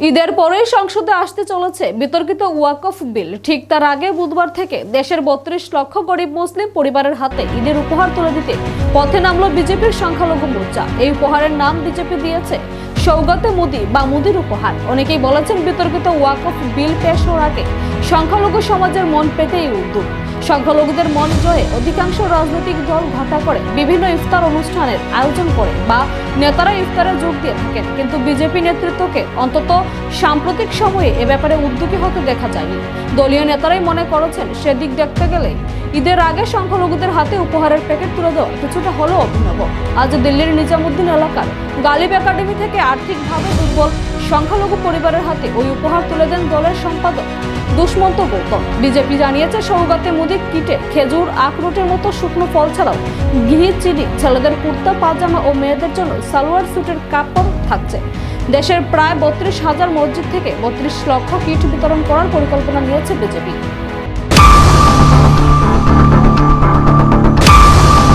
ঈদের পরেই সংসদে আসতে চলেছে বিতর্কিত ওয়াকফ বিল। ঠিক তার আগে বুধবার থেকে দেশের বত্রিশ লক্ষ গরিব মুসলিম পরিবারের হাতে ঈদের উপহার তুলে দিতে পথে নামলো বিজেপির সংখ্যালঘু মোর্চা। এই উপহারের নাম বিজেপি দিয়েছে সৌগতে মোদি বা মোদির উপহার। অনেকেই বলেছেন বিতর্কিত ওয়াকফ বিল পেশ হওয়ার আগে সংখ্যালঘু সমাজের মন পেতে এই উদ্যোগ। সংখ্যালঘুদের মন জয়ে অধিকাংশ রাজনৈতিক দল ঘাটা করে। বিভিন্ন ইফতার অনুষ্ঠানের আয়োজন করে বা নেতারা ইফতারে যোগ দিয়ে থাকেন। কিন্তু বিজেপি নেতৃত্বকে অন্তত সাম্প্রতিক সময়ে এ ব্যাপারে উদ্যোগী হতে দেখা যায়নি। দলীয় নেতারাই মনে করেছেন, সেদিক দেখতে গেলে ঈদের আগে সংখ্যালঘুদের হাতে উপহারের প্যাকেট তুলে দেওয়া কিছুটা হলেও অভিনব। আজ দিল্লির নিজামুদ্দিন এলাকার গালিব একাডেমি থেকে আর্থিকভাবে দুর্বল সংখ্যালঘু পরিবারের হাতে ওই উপহার তুলে দেন দলের সম্পাদক দুষ্মন্ত গৌতম বিজেপি জানিয়েছে, সৌগাতে মুদি কিটে খেজুর, আখরোটের মতো শুকনো ফল ছাড়াও ঘি, চিনি, ছেলেদের কুর্তা, পাজামা ও মেয়েদের জন্য সালোয়ার স্যুটের কাপড় থাকছে। দেশের প্রায় বত্রিশ হাজার মসজিদ থেকে বত্রিশ লক্ষ কিট বিতরণ করার পরিকল্পনা নিয়েছে বিজেপি।